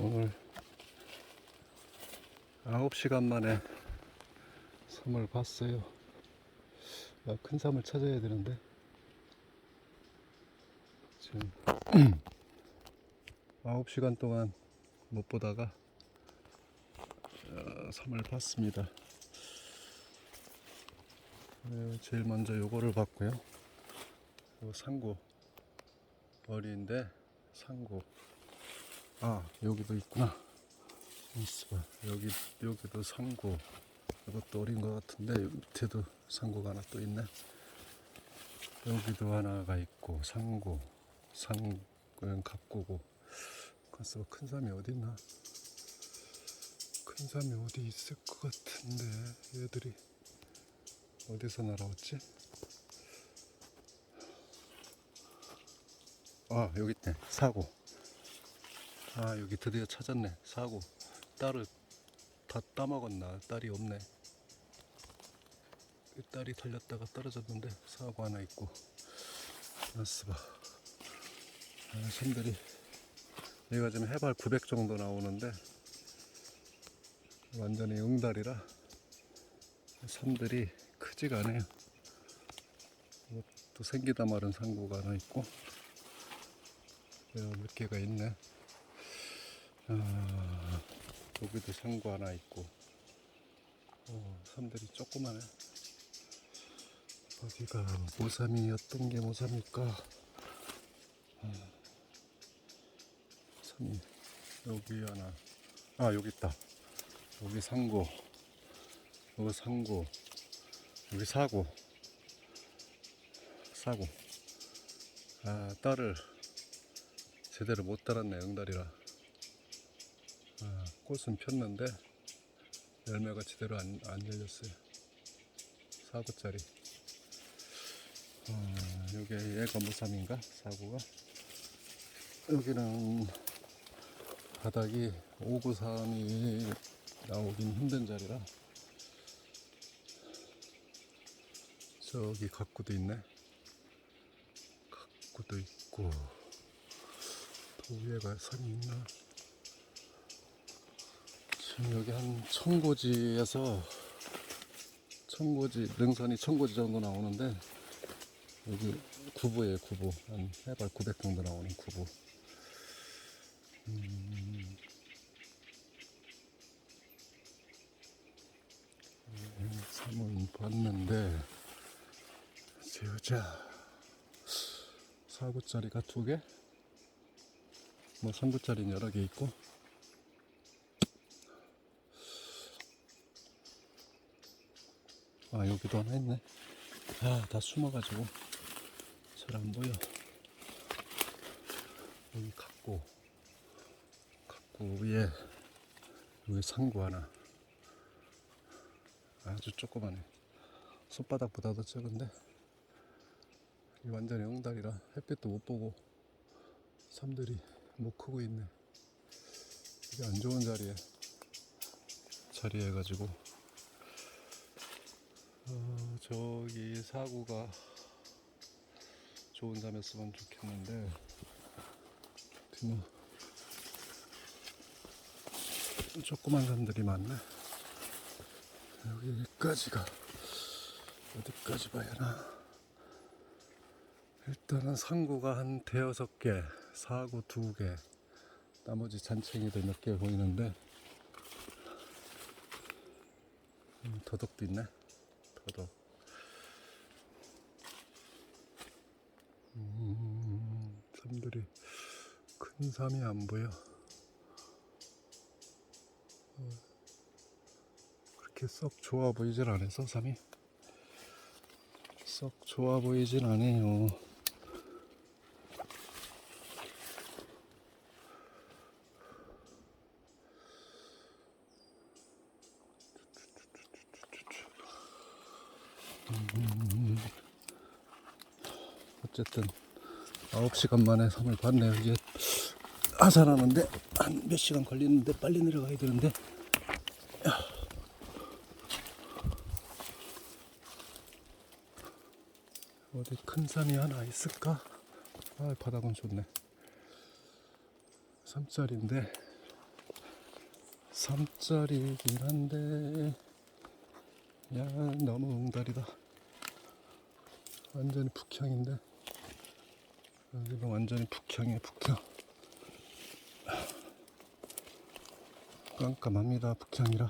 오늘 9시간 만에 섬을 봤어요. 아, 큰 섬을 찾아야 되는데 지금 9시간 동안 못 보다가 어, 섬을 봤습니다. 네, 제일 먼저 요거를 봤고요. 요 상고 머리인데 상고 아 여기도 있구나. 있어. 봐 여기 여기도 상고. 이것도 어린 것 같은데 밑에도 상고가 하나 또 있네. 여기도 하나가 있고 상고. 상은 갑고고. 가서 큰 삼이 어디 있나? 큰 삼이 어디 있을 것 같은데 얘들이. 어디서 날아왔지? 아 여기 있네. 사고 아 여기 드디어 찾았네. 사고. 딸을 다 따먹었나? 딸이 없네. 이 딸이 달렸다가 떨어졌는데 사고 하나 있고. 봐 아, 섬들이 얘가 지금 해발 900 정도 나오는데 완전히 응달이라 섬들이 크지가 않아요. 또 생기다 마른 상고가 하나 있고. 이런 몇 개가 있네. 아, 여기도 상고 하나 있고, 어, 섬들이 조그마네. 어디가 모삼이 어떤 게 모삼일까? 아, 섬이 여기 하나. 아 여기 있다. 여기 상고, 여기 상고, 여기 사고, 사고. 아 딸을 제대로 못 달았네 응달이라 아, 꽃은 폈는데 열매가 제대로 안, 안 열렸어요. 사구짜리. 어, 여기 얘가 무삼인가? 사구가? 여기는 바닥이 오구삼이 나오긴 힘든 자리라 저기 각구도 있네. 각구도 있고 그 위에가 산이 있나? 지금 여기 한 청고지에서 청고지 능선이 청고지 정도 나오는데 여기 구부예요 구부. 한 해발 900 정도 나오는 구부. 음, 음, 삼은 봤는데 재우자. 사구짜리가 두 개? 뭐 3구짜리는 여러 개 있고 아 여기도 하나 있네. 아 다 숨어가지고 잘 안 보여. 여기 갖고 갖고 위에 여기 상구 하나. 아주 조그마네. 손바닥보다도 작은데? 이 완전히 엉달이라 햇빛도 못 보고 삼들이 못 크고 있네. 이게 안 좋은 자리에 자리해 가지고 어, 저기 사구가 좋은 잠이었으면 좋겠는데 조그만 잠들이 많네. 여기까지가 어디까지 봐야 하나. 일단은 상구가 한 대여섯 개, 사구 두 개, 나머지 잔챙이들 몇 개 보이는데 음, 더덕도 있네. 더덕. 음, 삼들이 큰 삼이 안 보여. 어, 그렇게 썩 좋아 보이질 않아서 삼이 썩 좋아 보이진 않아요. 어쨌든 9시간 만에 섬을 봤네요. 이제 하산하는데 한 몇 시간 걸리는데 빨리 내려가야 되는데. 어디 큰 산이 하나 있을까? 아 바닥은 좋네. 3짜리인데. 삼짜리긴 한데. 야 너무 웅다리다. 완전히 북향인데. 여기는 완전히 북향이에요 북향 깜깜합니다 북향이라.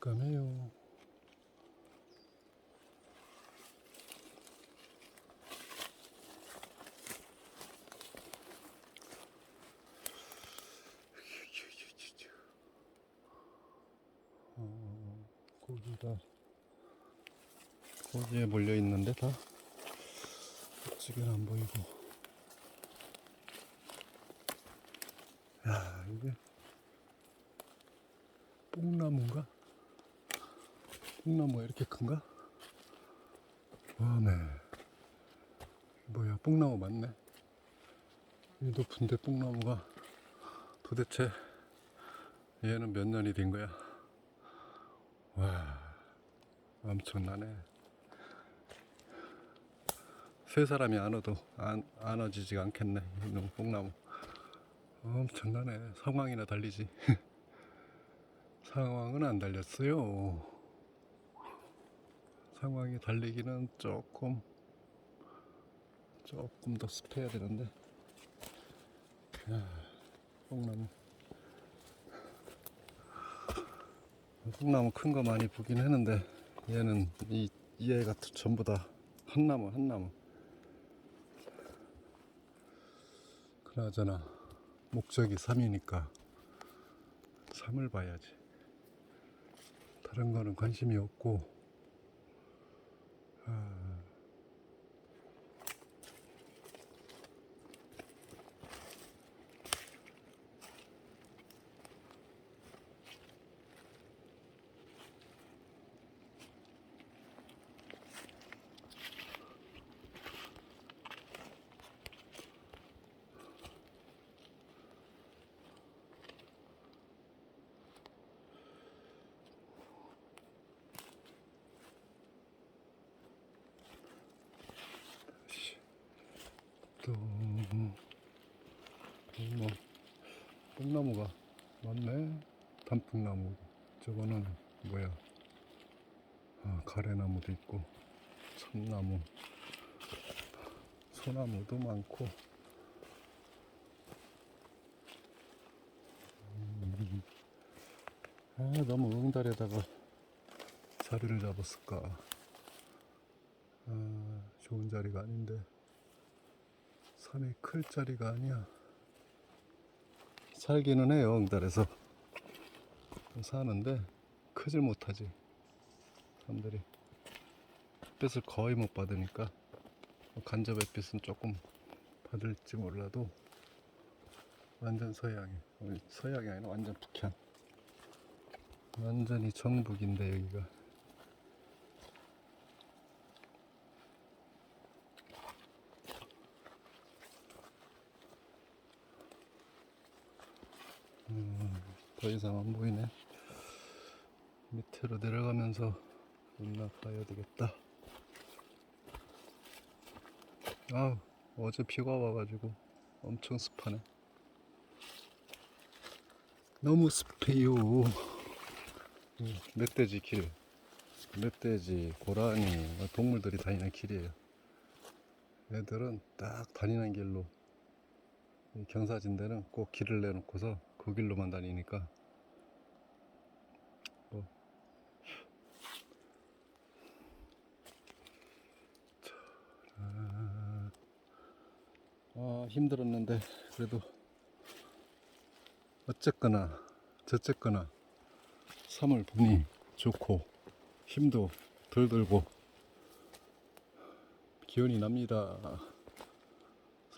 깜깜해요. 어, 고기가 고기에 몰려 있는데 다? 어찌게는 안 보이고 야 이게 뽕나무인가? 뽕나무가 이렇게 큰가? 와네. 뭐야 뽕나무 맞네. 이 높은데 뽕나무가 도대체 얘는 몇 년이 된 거야? 와 엄청나네. 세 사람이 안 와도 안, 안아지지가 않겠네 이놈 뽕나무 엄청나네. 상황이나 달리지. 상황은 안 달렸어요. 상황이 달리기는 조금 조금 더 습해야 되는데. 야, 뽕나무 뽕나무 큰 거 많이 보긴 했는데 얘는 이, 이 애가 전부 다 한 나무 한 나무 그나저나 목적이 삼이니까 삼을 봐야지. 다른 거는 관심이 없고 뭐, 뽕나무가 많네. 단풍나무. 저거는 뭐야? 아, 가래나무도 있고, 참나무, 소나무도 많고. 음, 아, 너무 응달에다가 자리를 잡았을까? 아, 좋은 자리가 아닌데. 산이 클 자리가 아니야. 살기는 해요, 응달에서. 사는데, 크질 못하지. 사람들이. 햇빛을 거의 못 받으니까, 뭐 간접 햇빛은 조금 받을지 몰라도, 완전 서양이. 어, 서양이 아니라 완전 북향. 완전히 정북인데, 여기가. 더 이상 안 보이네. 밑으로 내려가면서 올라가야 되겠다. 아, 어제 비가 와가지고 엄청 습하네. 너무 습해요. 음, 멧돼지 길, 멧돼지, 고라니, 동물들이 다니는 길이에요. 애들은 딱 다니는 길로 이 경사진대는 꼭 길을 내놓고서 그 길로만 다니니까 아 힘들었는데 그래도 어쨌거나 저쨌거나 3월 보니 좋고 힘도 덜 들고 기운이 납니다.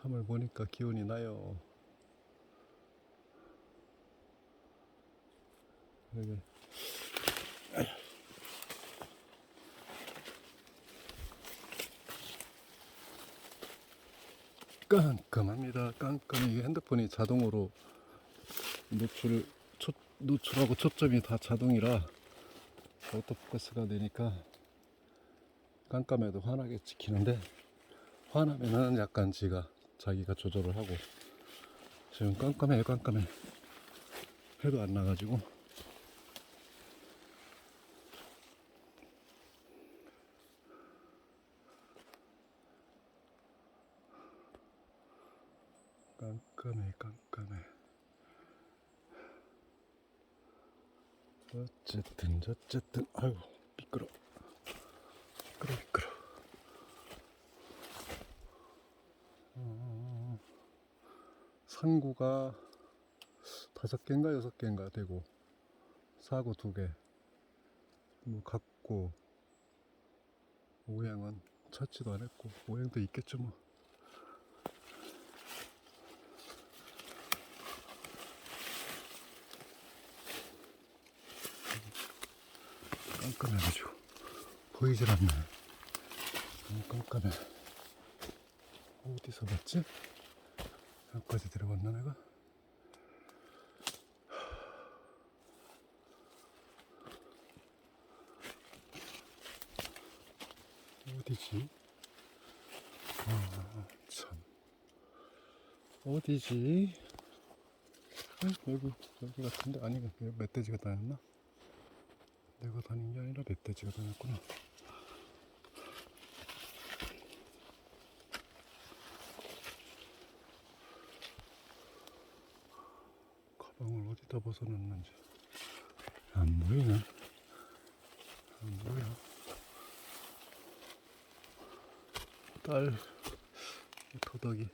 3월 보니까 기운이 나요. 여기 깜깜합니다. 깜깜해. 이 핸드폰이 자동으로 노출, 초, 노출하고 초점이 다 자동이라 오토포커스가 되니까 깜깜해도 환하게 찍히는데 환하면은 약간 지가 자기가 조절을 하고 지금 깜깜해 깜깜해 해도 안 나가지고 깜깜해 깜깜해. 어쨌든 어쨌든 아유 미끄러. 미끄러 미끄러. 어, 상구가 다섯 개인가 여섯 개인가 되고 사고 두개뭐 갖고 오행은 찾지도 안 했고 오행도 있겠죠 뭐. 깜깜해가지고 보이질 않네 음, 너무 깜깜해 어디서 봤지? 여기까지 들어갔나 내가? 어디지? 아, 참. 어디지? 아이고, 여기 같은데? 아니, 멧돼지가 다녔나? 내가 다닌 게 아니라 멧돼지가 다녔구나. 가방을 어디다 벗어놨는지 안 보이네. 안 보여. 딸 도덕이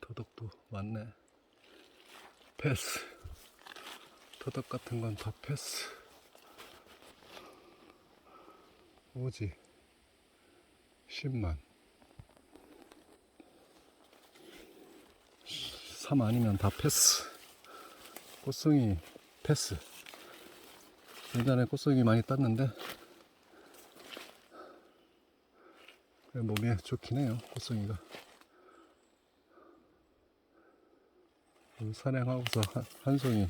도덕도 예, 많네. 패스. 도덕 같은 건 다 패스. 오지. 10만. 3 아니면 다 패스. 꽃송이 패스. 예전에 꽃송이 많이 땄는데. 몸에 좋긴 해요 꽃송이가. 그 산행하고서 한, 한 송이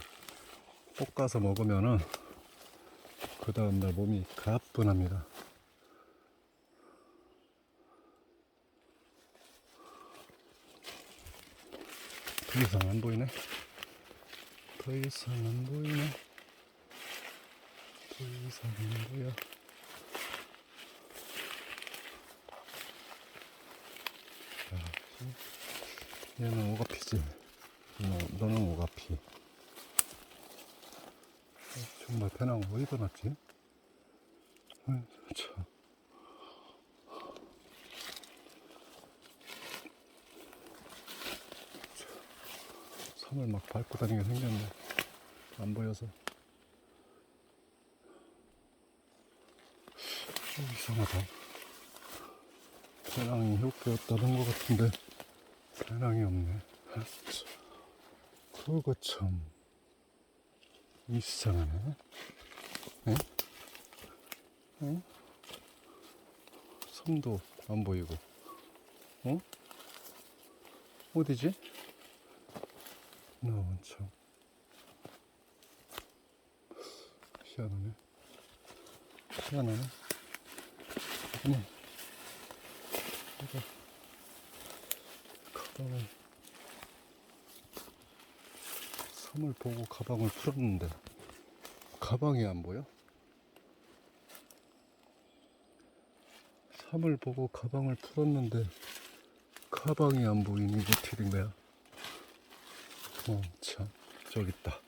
볶아서 먹으면은 그 다음날 몸이 가뿐합니다. 더 이상 안 보이네. 더 이상 안 보이네. 더 이상 안 보여. 얘는 오가피지. 너, 너는 오가피. 어, 정말 배낭 어디다 놨지? 어, 참 손을 막 밟고 다니게 생겼는데 안 보여서 좀 이상하다 배낭이 효과였다던 것 같은데 배낭이 없네 그거 참 이상하네 에? 에? 성도 안 보이고 어? 어디지? 어, 나원 참 희한하네 희한하네 아니 이거 가방을 섬을 보고 가방을 풀었는데 가방이 안 보여? 섬을 보고 가방을 풀었는데 가방이 안 보이니 이게 틀린 거야? 어, 참, 저기 있다.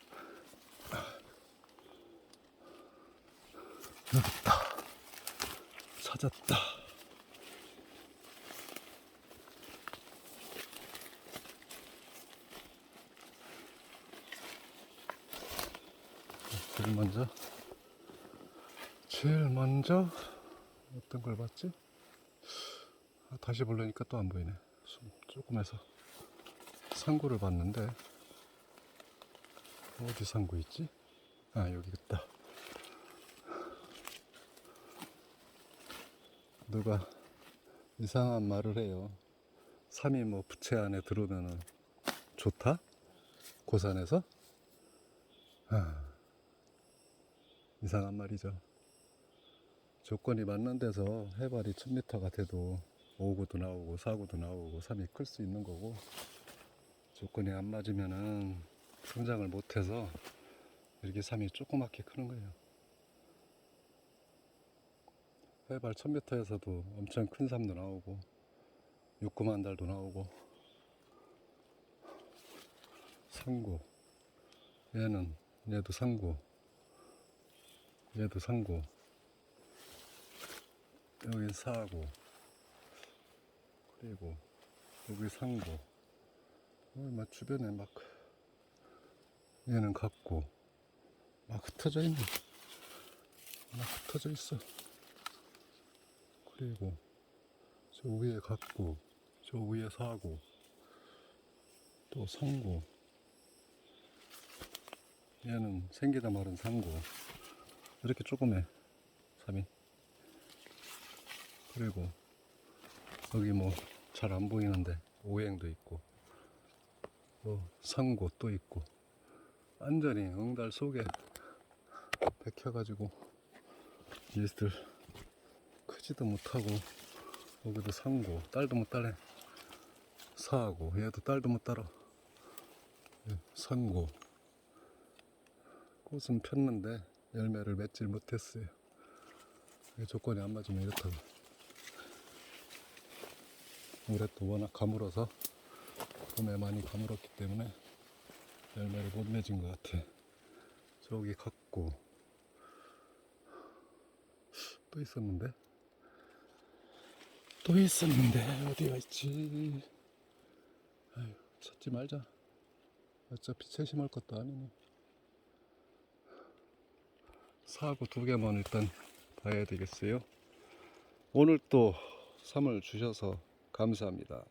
여기 있다. 찾았다. 제일 먼저, 제일 먼저 어떤 걸 봤지? 아, 다시 보려니까 또 안 보이네. 조금 해서 상구를 봤는데 어디 산거 있지? 아 여기 있다 누가 이상한 말을 해요 산이 뭐 부채 안에 들어오면 좋다? 고산에서? 아, 이상한 말이죠 조건이 맞는 데서 해발이 1000m가 돼도 오고도 나오고 사고도 나오고 산이 클 수 있는 거고 조건이 안 맞으면은 성장을 못해서 이렇게 삼이 조그맣게 크는 거예요. 해발 1000m에서도 엄청 큰 삼도 나오고 6, 9만 달도 나오고 상고 얘는 얘도 상고 얘도 상고 여기 사고 그리고 여기 상고 어, 막 주변에 막 얘는 같고. 막 흩어져 있네. 막 흩어져 있어. 그리고 저 위에 같고 저 위에 사고 또 상고. 얘는 생기다 마른 상고. 이렇게 조그매 삼이. 그리고 여기 뭐 잘 안 보이는데 오행도 있고 또 상고 또 있고 완전히 응달 속에 백혀가지고 얘들 크지도 못하고 여기도 상고 딸도 못 따래. 사하고 얘도 딸도 못 따라 예, 상고. 꽃은 폈는데 열매를 맺질 못했어요. 조건이 안 맞으면 이렇다고. 올해 또 워낙 가물어서 봄에 많이 가물었기 때문에 열매를 못 맺은 것 같아. 저기 갔고. 또 있었는데? 또 있었는데 어디가 있지? 아유 찾지 말자. 어차피 채심할 것도 아니네 사고 두 개만 일단 봐야 되겠어요. 오늘 또 3을 주셔서 감사합니다